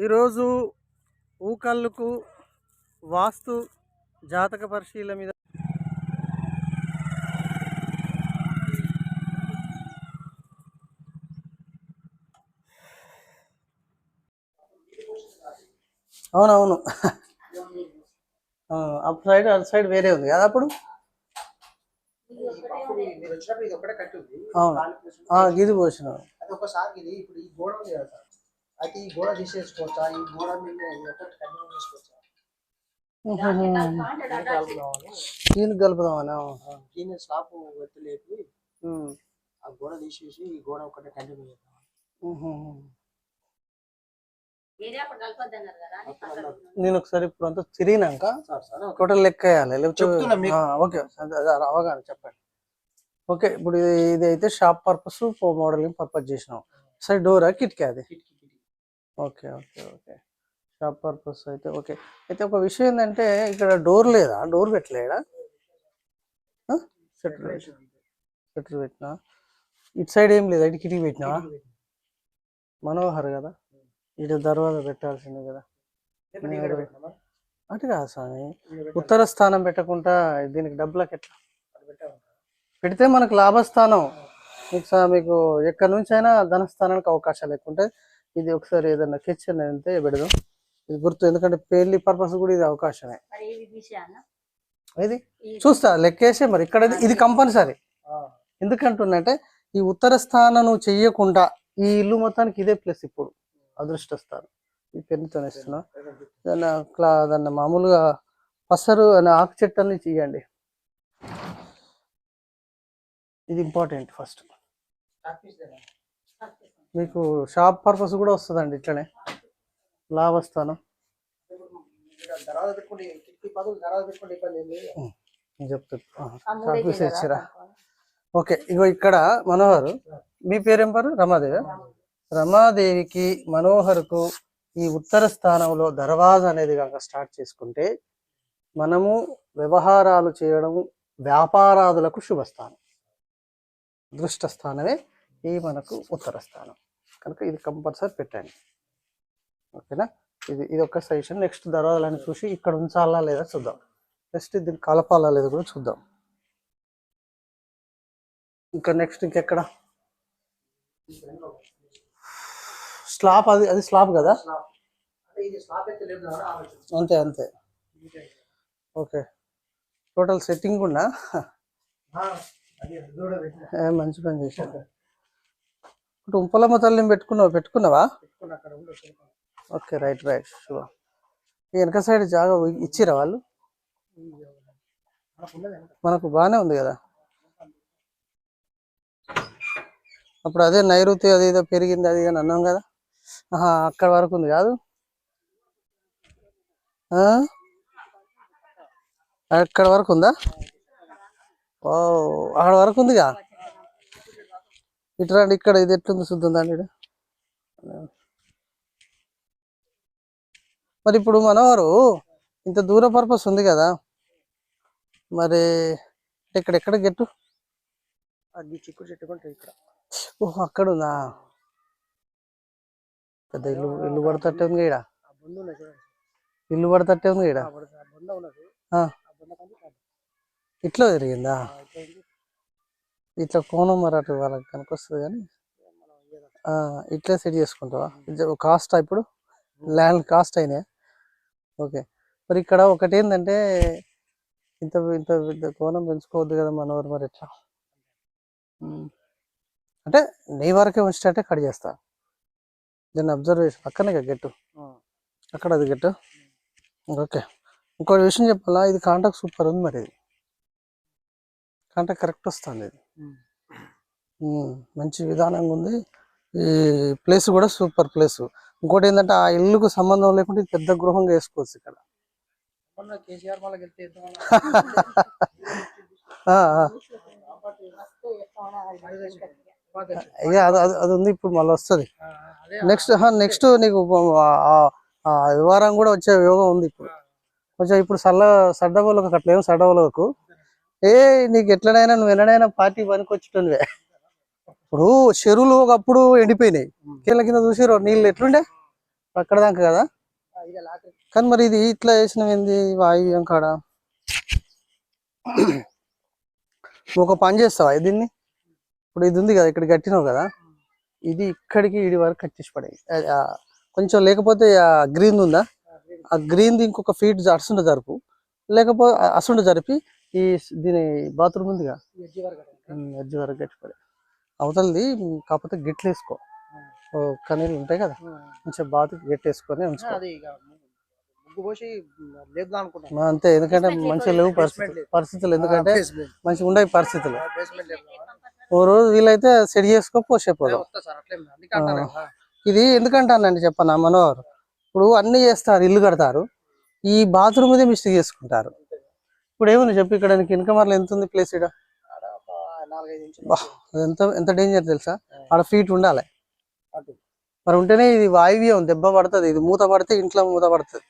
ఈరోజు ఊకళ్ళకు వాస్తు జాతక పరిశీలన మీద అవునవును. అప్ సైడ్ అటు సైడ్ వేరే ఉంది. కదా అప్పుడు? ఇది అవును. గిది పోసిన. అయితే ఈ గోడ తీసేసుకోవచ్చా? ఈ గోడ మీద కంటిన్యూ చేసుకోవచ్చా దీనికి కలుపుదామని? దీన్ని స్లాబ్ వెత్తి లేపి ఆ గోడ తీసేసి ఈ గోడ ఒకటే కంటిన్యూ చేద్దాం నేను ఒకసారి ఇప్పుడు అంతా తిరిగినాక సార్ సార్ ఒక- టోటల్ లెక్క వేయాలి. లేకపోతే ఓకే. అవగాహన చెప్పండి. ఓకే ఇప్పుడు ఇది అయితే షాప్ పర్పస్ మోడలింగ్ పర్పస్ చేసినాం. సరే డోరా కిటికీ అది. Okay okay okay. Shop purpose అయితే ఓకే. అయితే ఒక విషయం ఏంటంటే ఇక్కడ డోర్ లేదా? డోర్ పెట్టలేడా? షట్టర్ షట్టర్ పెట్టినా? ఇటు సైడ్ ఏం లేదా? ఇటు కిటికీ పెట్టినా? మనోహర్ కదా? ఇటు దర్వాజా పెట్టాల్సిందే కదా? అటు కాదు స్వామి? ఉత్తర స్థానం పెట్టకుండా దీనికి డబ్బులకు ఎట్లా? పెడితే మనకు లాభస్థానం. మీకు మీకు ఎక్కడి నుంచి అయినా ధనస్థానానికి అవకాశాలు ఎక్కువ ఉంటాయి. ఇది ఒకసారి ఏదైనా కిచెన్ అయితే పెడదాం. ఇది గుర్తు ఎందుకంటే పెళ్ళి పర్పస్ కూడా ఇది అవకాశమే. ఇది చూస్తా లెక్కేసే మరి. ఇక్కడ ఇది- కంపల్సరీ. ఆ, ఎందుకంటున్నంటే ఈ ఉత్తర స్థానం చెయ్యకుండా ఈ ఇల్లు మొత్తానికి ఇదే ప్లేస్ ఇప్పుడు. అదృష్ట స్థానం. ఈ పెన్నుతో ఇస్తున్నా దాన్ని క్లా దాన్ని మామూలుగా పసరు అనే ఆకు చెట్టు అని చెయ్యండి ఇది ఇంపార్టెంట్ ఫస్ట్? మీకు షాప్ పర్పస్ కూడా వస్తుందండి ఇట్లనే. లాభస్థానం. ఇచ్చిరా? ఓకే ఇగో ఇక్కడ మనోహర్ మీ పేరేం పేరు రమాదేవి. రమాదేవికి మనోహర్కు ఈ ఉత్తర స్థానంలో దర్వాజా అనేది కనుక స్టార్ట్ చేసుకుంటే మనము వ్యవహారాలు చేయడం వ్యాపారాదులకు శుభస్థానం. దృష్ట ఈ మనకు ఉత్తర స్థానం కనుక ఇది కంపల్సరీ పెట్టండి. ఓకేనా? ఇది ఇది ఒక సజెషన్. నెక్స్ట్ దర్వాజాలని చూసి ఇక్కడ ఉంచాలా లేదా చూద్దాం. నెక్స్ట్ దీన్ని కలపాలా లేదా కూడా చూద్దాం. ఇంకా నెక్స్ట్ ఇంకెక్కడ? స్లాబ్ అది అది స్లాబ్ కదా? ఇది అంతే అంతే. ఓకే. టోటల్ సెట్టింగ్ కూడా మంచి పని చేశాను ఇప్పుడు ఉప్పలమ్మ తల్లిని పెట్టుకున్నావా పెట్టుకున్నావా. ఓకే రైట్ రైట్ శుభ ఈ వెనక సైడ్ జాగా ఇచ్చిరా వాళ్ళు? మనకు బాగానే ఉంది కదా. అప్పుడు అదే నైరుతి అది ఏదో పెరిగింది అది అని అన్నాం కదా. ఆహా అక్కడ వరకు ఉంది కాదు? అక్కడ వరకు ఉందా? ఓ అక్కడ వరకు ఉందిగా? ఇటు రండి ఇక్కడ ఇది ఎట్లుంది చూద్దాం ఈడ. మరి ఇప్పుడు మనవారు ఇంత దూర పర్పస్ ఉంది కదా మరి ఇక్కడ ఎక్కడ గెట్టు? అది చిక్కుడు చెట్టు ఇక్కడ. ఓహో అక్కడ ఉందా? పెద్ద ఇల్లు ఇల్లు పడతట్టే ఉంది చూడండి. ఇల్లు పడతట్టే ఉంది కాదు. ఇట్లా తిరిగిందా? ఇట్లా కోణం మరి అటు వాళ్ళకి కనిపిస్తుంది కానీ ఇట్లా సెట్ చేసుకుంటావా? కాస్ట్ ఇప్పుడు? ల్యాండ్ కాస్ట్ అయినాయి ఓకే. మరి ఇక్కడ ఒకటి ఏంటంటే ఇంత ఇంత పెద్ద కోణం పెంచుకోవద్దు కదా మనవారు మరి ఎట్లా. అంటే నీ వరకే ఉంచేటట్టే కట్ చేస్తా. దీన్ని అబ్జర్వేషన్ పక్కనే కదా గెట్టు. అక్కడ అది గెట్టు. ఓకే. ఇంకో విషయం చెప్పాలా? ఇది కాంటాక్ట్ సూపర్ ఉంది మరి ఇది. కాంటాక్ట్ కరెక్ట్ వస్తుంది ఇది. మంచి విధానంగా ఉంది. ఈ ప్లేస్ కూడా సూపర్ ప్లేస్. ఇంకోటి ఏంటంటే ఆ ఇల్లుకు సంబంధం లేకుండా పెద్ద గృహంగా వేసుకోవచ్చు ఇక్కడ. అది ఉంది ఇప్పుడు మళ్ళీ వస్తుంది. నెక్స్ట్ నెక్స్ట్ నీకు వారం కూడా వచ్చే యోగం ఉంది ఇప్పుడు. కొంచెం ఇప్పుడు సల్ల సడ్డబోలకు అట్లేం సడ్డబోలకు ఏ నీకు ఎట్లనైనా నువ్వు ఎన్నడైనా పార్టీ పనికొచ్చుటనివే. ఇప్పుడు చెరువులు ఒకప్పుడు ఎండిపోయినాయి. కీళ్ళ కింద చూసిరో నీళ్ళు ఎట్లుండే? అక్కడ దాకా కదా? కానీ మరి ఇది ఇట్లా వేసినవి ఏంది? వాయువ్యం కాడ. నువ్వు ఒక పని చేస్తావా దీన్ని? ఇప్పుడు ఇది ఉంది కదా ఇక్కడ కట్టినావు కదా? ఇది ఇక్కడికి ఇడి వరకు కట్టేసి పడే కొంచెం లేకపోతే ఆ గ్రీన్ ఉందా? ఆ గ్రీన్ ఇంకొక ఫీట్ అసుండ జరుపు. లేకపోతే అసుండ జరిపి ఈ దీని బాత్రూమ్ ఉందిగా? ఎడ్జి వరకు కట్టాలి. ఎడ్జ్ వరకు గట్టి పడే అవతలది కాకపోతే గిట్లు వేసుకో. ఓ కనీళ్ళు ఉంటాయి కదా. మంచిగా బాతు గట్టేసుకొని ఉంచుకో. అంతే ఎందుకంటే మంచిగా లేవు పరిస్థితులు. పరిస్థితులు ఎందుకంటే మంచిగా ఉండే పరిస్థితులు. ఓ రోజు వీలైతే సెట్ చేసుకో పోసేపోదాం ఇది ఎందుకంటానండి చెప్పనా మనోహర్? ఇప్పుడు అన్ని చేస్తారు ఇల్లు కడతారు. ఈ బాత్రూమ్ మీద మిస్టేక్ చేసుకుంటారు. ఇప్పుడు ఏముంది చెప్పి ఇక్కడ నీకు ఇన్కమర్లు ఎంత ఉంది ప్లేస్ ఇక్కడ ఎంత ఎంత డేంజర్ తెలుసా? ఆడ ఫీట్ ఉండాలి. మరి ఉంటేనే ఇది వాయువ్యం దెబ్బ పడుతుంది ఇది మూత పడితే ఇంట్లో మూత పడుతుంది.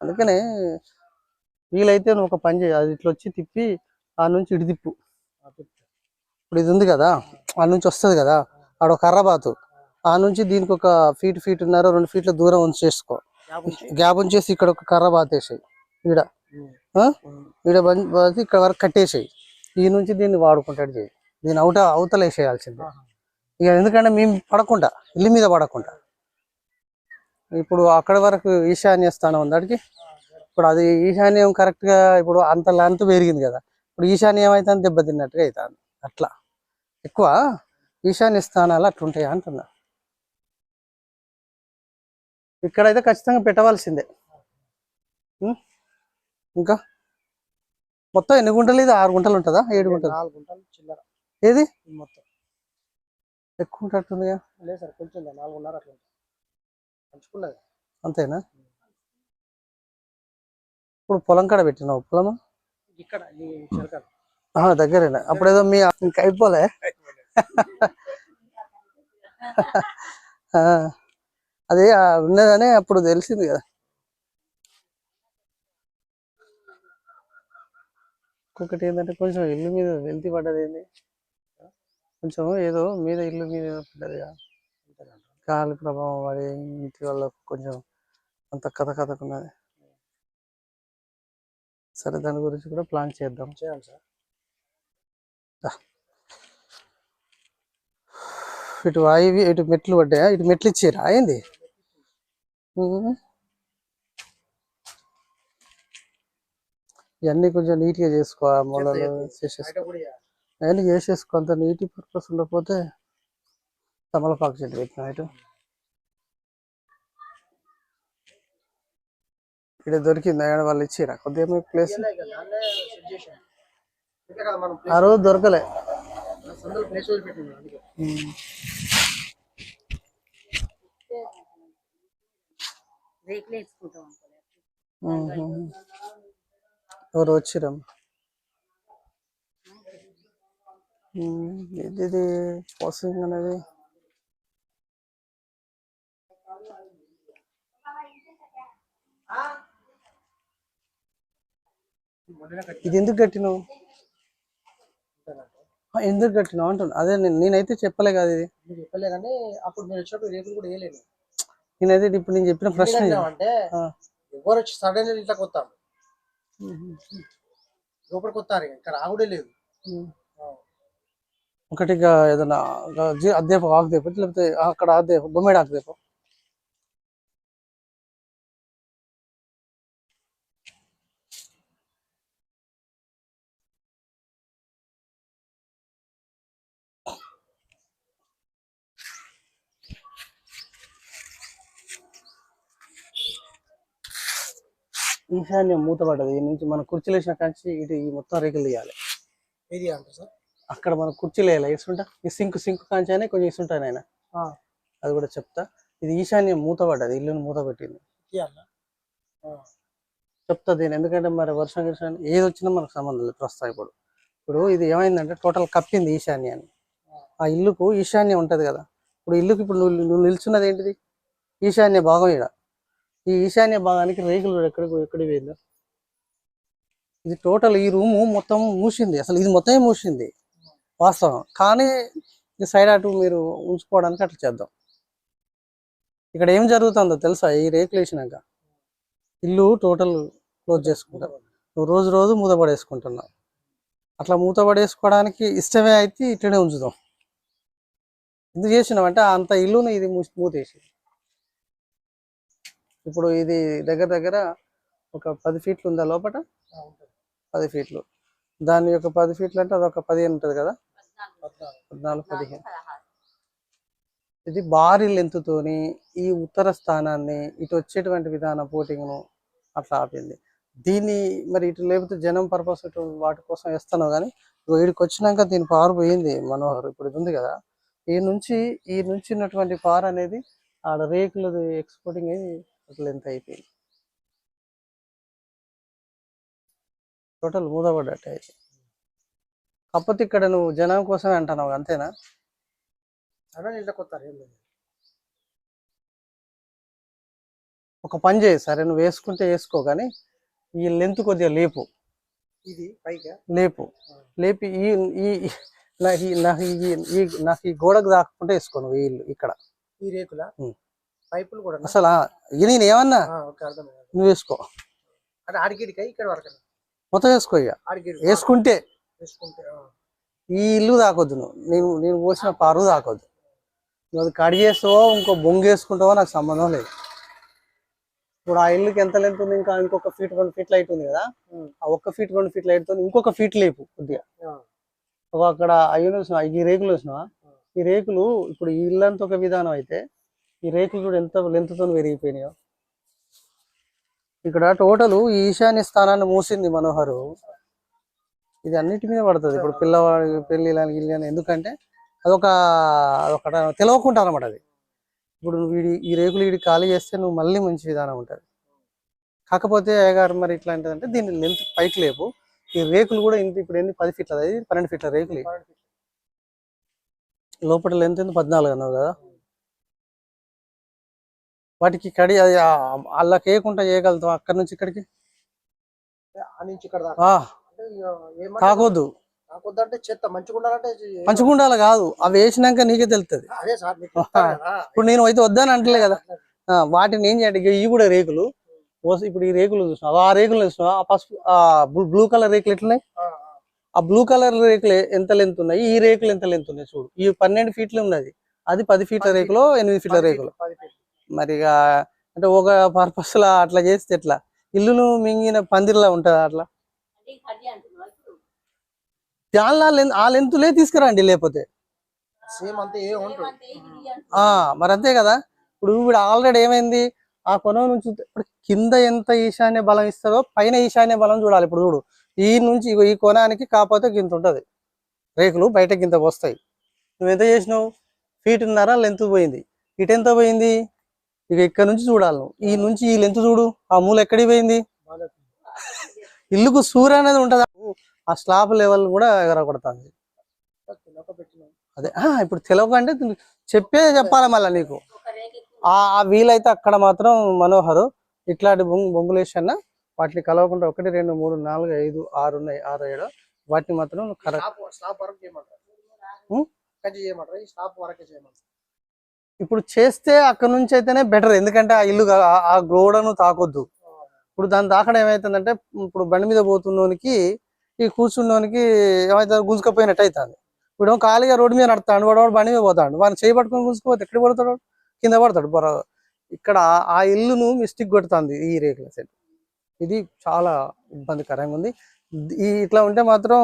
అందుకనే వీలైతే నువ్వు ఒక పని చేయి అది ఇట్లా వచ్చి తిప్పి ఆ నుంచి ఇటు తిప్పు. ఇప్పుడు ఇది ఉంది కదా ఆ నుంచి వస్తుంది కదా ఆడ ఒక కర్ర బాతు ఆ నుంచి దీనికి ఒక ఫీట్ ఫీట్ ఉన్నారో రెండు ఫీట్ల దూరం ఉంచేసుకో గ్యాప్ ఉంచి. గ్యాప్ ఉంచేసి ఇక్కడ ఒక కర్ర బాతేసాయి ఈడ. ఆ? ఈడ బంద్ ఇక్కడ వరకు కట్టేసాయి. ఈ నుంచి దీన్ని వాడుకుంటాడు చేయి దీన్ని అవుట అవతల వేసేయాల్సిందే. ఇక ఎందుకంటే మేము పడకుండా ఇల్లు మీద పడకుండా. ఇప్పుడు అక్కడ వరకు ఈశాన్య స్థానం ఉంది అడిగి ఇప్పుడు అది ఈశాన్యం కరెక్ట్గా ఇప్పుడు అంత లెంత్ పెరిగింది కదా. ఇప్పుడు ఈశాన్యం అయితే దెబ్బతిన్నట్టుగా అవుతుంది అట్లా. ఎక్కువ ఈశాన్య స్థానాలు అట్లుంటాయి అంటున్నా. ఇక్కడైతే ఖచ్చితంగా పెట్టవలసిందే? ఇంకా? మొత్తం ఎన్ని గుంటలు ఇది? ఆరు గుంటలు ఉంటుందా? ఏడు గుంటలు? నాలుగు గుంటలు చిల్లర. ఏది? మొత్తం. ఎక్కువ ఉంటుందిగా లేదు సార్ కొంచెం నాలుగున్నర అట్లా ఉంటుంది. పంచుకున్నది. అంతేనా? ఇప్పుడు పొలం కాడ పెట్టినావు పొలము? ఇక్కడ దగ్గరేనా? అప్పుడేదో మీ ఇంకా అయిపోలే? అది ఉన్నదని అప్పుడు తెలిసింది కదా. ఇంకొకటి ఏంటంటే కొంచెం ఇల్లు మీద వెళ్తి పడ్డది ఏంది? కొంచెం ఏదో మీద ఇల్లు మీద పడ్డది. గాలి ప్రభావం పడి ఇంటి వల్ల కొంచెం అంత కథ కథకున్నది. సరే దాని గురించి కూడా ప్లాన్ చేద్దాం. చేయాలి సార్. ఇటు వాయువి ఇటు మెట్లు పడ్డాయా? ఇటు మెట్లు ఇచ్చిరా? ఏంది? ఇవన్నీ కొంచెం నీట్గా చేసుకో మూలలు చేసేసుకో. అవన్నీ చేసేసుకో అంత నీటి పర్పస్ ఉండకపోతే తమలపాకు చెట్టు పెట్టిన ఇటు ఇక్కడ దొరికింది ఆయన వాళ్ళు ఇచ్చిరా కొద్దిగా ప్లేస్ ఆ రోజు దొరకలే. ఎవరు వచ్చిరం ఇది ప్రాసెసింగ్ అనేది ఇది ఎందుకు కట్టినావు? ఎందుకు కట్టినావు అంటున్నా. అదే నేను నేనైతే చెప్పలే కదా ఇది. చెప్పలే కానీ అప్పుడు మీరు వచ్చినప్పుడు రేకులు కూడా వేయలేదు. నేనైతే ఇది ఇప్పుడు నేను చెప్పిన ప్రశ్న. అంటే. ఎవరు వచ్చి సడన్ ఇంట్లోకి వస్తాం లోపలికి వస్తారు ఇక. ఇక్కడ ఆగుడే లేదు ఉమ్. ఒకటిగా ఏదైనా అద్దెపు ఆకు దేపు లేకపోతే అక్కడ అద్దెపు బొమ్మేడు ఆకు ఈశాన్యం మూతపడ్డది. ఈ నుంచి మన కుర్చీలు వేసిన కాంచి ఇటు ఈ మొత్తం రేకులు తీయాలి. ఏది అంటారు సార్? అక్కడ మన కుర్చీలు వేయాలి. ఇసుంటా ఈ సింక్ సింక్ కాంచానే కొంచెం ఇసుంటాను ఆయన అది కూడా చెప్తా. ఇది ఈశాన్యం మూతపడ్డది. ఇల్లుని మూత పెట్టింది చెప్తా దీని ఎందుకంటే మరి వర్షం గిర్షం ఏది వచ్చినా మనకు సంబంధం లేదు. ప్రస్తుతం ఇప్పుడు. ఇప్పుడు ఇది ఏమైందంటే టోటల్ కప్పింది ఈశాన్యాన్ని ఆ. ఇల్లుకు ఈశాన్యం ఉంటది కదా. ఇప్పుడు ఇల్లుకి ఇప్పుడు నువ్వు నువ్వు నిల్చున్నది ఏంటిది? ఈశాన్య భాగం ఇక్కడ ఈ ఈశాన్య భాగానికి రేకులు ఎక్కడికి ఎక్కడ పోయిందో? ఇది టోటల్ ఈ రూము మొత్తం మూసింది. అసలు ఇది మొత్తమే మూసింది. వాస్తవం. కానీ ఈ సైడ్ అటు మీరు ఉంచుకోవడానికి అట్లా చేద్దాం. ఇక్కడ ఏం జరుగుతుందో తెలుసా? ఈ రేకులు వేసినాక. ఇల్లు టోటల్ క్లోజ్ చేసుకుంటారు నువ్వు రోజు రోజు మూతపడేసుకుంటున్నావు అట్లా మూతపడేసుకోవడానికి ఇష్టమే అయితే ఇట్లనే ఉంచుదాం. ఎందుకు చేసినావు అంటే అంత ఇల్లుని ఇది మూసి- మూతేసి ఇప్పుడు ఇది దగ్గర దగ్గర ఒక పది ఫీట్లు ఉందా లోపల పది ఫీట్లు. దాని యొక్క పది ఫీట్లు అంటే అదొక పదిహేను ఉంటుంది కదా? పద్నాలుగు. పదిహేను. ఇది భారీ లెంత్తోని ఈ ఉత్తర స్థానాన్ని ఇటు వచ్చేటువంటి విధాన పోటింగ్ను అట్లా ఆపింది. దీన్ని మరి ఇటు లేకపోతే జనం పర్పస్ ఇటు వాటి కోసం వేస్తాను కానీ వీడికి వచ్చినాక దీని పారు పోయింది మనోహర్. ఇప్పుడు ఇది ఉంది కదా? ఈ నుంచి ఈ నుంచి ఉన్నటువంటి పార అనేది ఆడ రేకులది ఎక్స్పోర్టింగ్ అయ్యి ఎంత అయిపోయింది? టోటల్ మూదపడ్డట్టు అయితే. కాకపోతే ఇక్కడ నువ్వు జనం కోసమే అంటున్నావు అంతేనా? ఒక పని చేయి సరే నువ్వు వేసుకుంటే వేసుకో కానీ ఈ లెంత్ కొద్దిగా లేపు. ఇది పైగా? లేపు. లేపి ఈ నాకు ఈ నాకు ఈ గోడకు దాక్కుంటే వేసుకో నువ్వు ఈ ఇక్కడ. ఈ రేకుల. పైపులు కూడా అసలు ఇది నేను ఏమన్నా నువ్వు వేసుకో. అంటే ఆడిగిడికాయ ఇక్కడ వరకు మొత్తం వేసుకో ఇక వేసుకుంటే. ఈ ఇల్లు దాకొద్దు నువ్వు. నేను నేను పోసిన పారు దాకొద్దు. నువ్వు అది కడిగేస్తావో ఇంకో బొంగు వేసుకుంటావో నాకు సంబంధం లేదు. ఇప్పుడు ఆ ఇల్లుకి ఎంత లెంత్ ఉంది? ఇంకా ఇంకొక ఫీట్ రెండు ఫీట్ లైట్ ఉంది కదా. ఆ ఒక్క ఫీట్ రెండు ఫీట్ లైట్తో ఇంకొక ఫీట్ లేపు కొద్దిగా. అక్కడ చూసినా ఈ రేకులు చూసినా ఈ రేకులు ఇప్పుడు ఈ ఇల్లంతా ఒక విధానం అయితే ఈ రేకులు కూడా ఎంత లెంత్తో పెరిగిపోయినాయో ఇక్కడ టోటల్ ఈ ఈశాన్య స్థానాన్ని మూసింది మనోహరు. ఇది అన్నిటి మీద పడుతుంది. ఇప్పుడు పిల్లవాడి పెళ్ళి గిల్లి అని ఎందుకంటే అదొక అదొక తెలవకుండా అనమాట అది. ఇప్పుడు నువ్వు వీడి ఈ రేకులు వీడి ఖాళీ చేస్తే నువ్వు మళ్ళీ మంచి విధానం ఉంటుంది. కాకపోతే అయ్యగారు మరి ఇట్లాంటిదంటే దీన్ని లెంత్ పైకి లేపు ఈ రేకులు కూడా ఇంత ఇప్పుడు ఎన్ని? పది ఫీట్ల అది పన్నెండు ఫీట్ల రేకులు. లోపల లెంత్ ఎంత? పద్నాలుగు అన్నావు కదా? వాటికి కడి అది అలా కేయకుండా చేయగలుగుతాం? అక్కడి నుంచి ఇక్కడికి? కాకొద్దు. పంచకుండాలి కాదు. అవి వేసినాక నీకే తెలుస్తుంది. ఇప్పుడు నేను అయితే వద్దని అంటలే కదా. వాటిని ఏం చేయండి ఇవి కూడా రేకులు. ఇప్పుడు ఈ రేకులు చూసినావు? ఆ రేకులు చూసినావు? ఆ పసుపు ఆ బ్లూ కలర్ రేకులు ఎట్లున్నాయి? ఆ, బ్లూ కలర్ రేకులు ఎంత లెంత్ ఉన్నాయి? ఈ రేకులు ఎంత లెంత్ ఉన్నాయి? చూడు. ఈ పన్నెండు ఫీట్లు ఉన్నది. అది పది ఫీట్ల రేకులు ఎనిమిది ఫీట్ల రేకులు. మరి ఇక అంటే ఒక పర్పస్ లా అట్లా చేస్తే ఎట్లా? ఇల్లును మింగిన పందిరిలా ఉంటుందా అట్లా? దానిలో లెంత్ ఆ లెంతులే తీసుకురండి లేకపోతే. సేమ్ అంతే మరి అంతే కదా? ఇప్పుడు ఇప్పుడు ఆల్రెడీ ఏమైంది? ఆ కొనం నుంచి ఇప్పుడు కింద ఎంత ఈశాన్య బలం ఇస్తుందో పైన ఈశాన్య బలం చూడాలి. ఇప్పుడు చూడు ఈ నుంచి ఈ కొనానికి కాకపోతే గింత ఉంటది. రేకులు బయట గింత వస్తాయి. నువ్వు ఎంత చేసినావు? ఫీట్న్నర లెంత్ పోయింది. ఇటు ఎంత పోయింది? ఇక ఇక్కడ నుంచి చూడాలి నువ్వు. ఈ నుంచి ఈ లెంత్ చూడు. ఆ మూల ఎక్కడికి పోయింది? ఇల్లుకు సూర్య అనేది ఉంటది? ఆ స్లాబ్ లెవెల్ కూడా ఎగరగొడుతుంది. అదే ఇప్పుడు తెలియకంటే చెప్పే చెప్పాలి మళ్ళీ నీకు. ఆ ఆ వీలైతే అక్కడ మాత్రం మనోహరు ఇట్లాంటి బొంగు బొంగులేసి అన్న వాటిని కలవకుండా ఒకటి రెండు మూడు నాలుగు ఐదు ఆరు ఉన్నాయి ఆరు ఏడు. వాటిని మాత్రం కరెక్ట్ ఇప్పుడు చేస్తే అక్కడ నుంచి అయితేనే బెటర్ ఎందుకంటే ఆ ఇల్లు ఆ- గోడను తాకొద్దు. ఇప్పుడు దాన్ని తాకడం ఏమైతుందంటే ఇప్పుడు బండి మీద పోతున్నోనికి ఈ కూర్చున్నోనికి ఏమైతే గుంజుకపోయినట్టు అవుతుంది ఇప్పుడు ఖాళీగా రోడ్డు మీద నడుతాడు వాడు వాడు బండి మీద పోతాడు. వాడిని చేయి పట్టుకొని ఎక్కడ పడతాడు కింద పడతాడు. బొర ఇక్కడ ఆ ఇల్లును మిస్టిక్ కొడుతుంది ఈ రేకుల సెట్ ఇది చాలా ఇబ్బందికరంగా ఉంది. ఈ ఇట్లా ఉంటే మాత్రం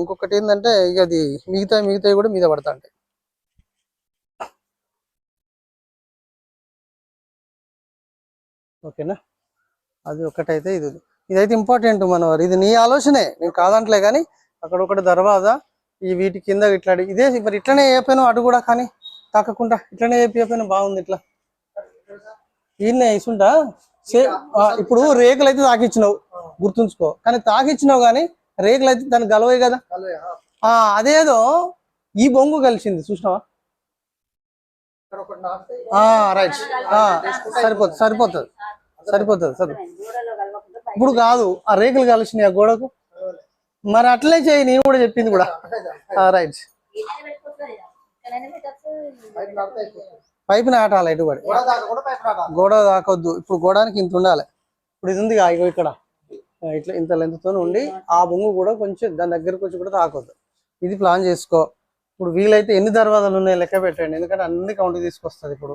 ఇంకొకటి ఏంటంటే ఇక అది మిగతా మిగతావి కూడా మీద పడతా ఉంటాయి ఓకేనా? అది ఒకటైతే ఇది. ఇదైతే ఇంపార్టెంట్ మనవారు. ఇది నీ ఆలోచనే నేను కాదంటలే కానీ అక్కడ ఒకటి దర్వాజా ఈ వీటి కింద ఇట్లా ఇదే మరి ఇట్లనే వేయపోయినా అటు కూడా కానీ తాకకుండా ఇట్లనే వేపిపోయినా బాగుంది ఇట్లా. ఈయన ఇసుంటా? సే ఇప్పుడు రేకులు అయితే తాకిచ్చినావు గుర్తుంచుకో. కానీ తాకిచ్చినావు కానీ రేకులు అయితే దానికి గలవే కదా. అదేదో ఈ బొంగు కలిసింది చూసినావా? రైట్. ఆ సరిపోతుంది సరిపోతుంది. సరిపోతుంది సరి ఇప్పుడు కాదు ఆ రేకులు కలిసినాయి ఆ గోడకు? మరి అట్లే చేయి నేను కూడా చెప్పింది కూడా. రైట్. పైపు నాటాలి ఇటు పడి. గోడ దాకా కూడా పైపు రావాలి గోడ దాకొద్దు. ఇప్పుడు గోడానికి ఇంత ఉండాలి. ఇప్పుడు ఇది ఉంది ఇక్కడ. ఇట్లా ఇంత లెంత్తో ఉండి ఆ బొంగు కూడా కొంచెం దాని దగ్గరకు వచ్చి కూడా తాకొద్దు. ఇది ప్లాన్ చేసుకో. ఇప్పుడు వీలైతే ఎన్ని దర్వాజాలు ఉన్నాయి లెక్క పెట్టండి. ఎందుకంటే అన్ని కౌంట్ తీసుకొస్తుంది ఇప్పుడు.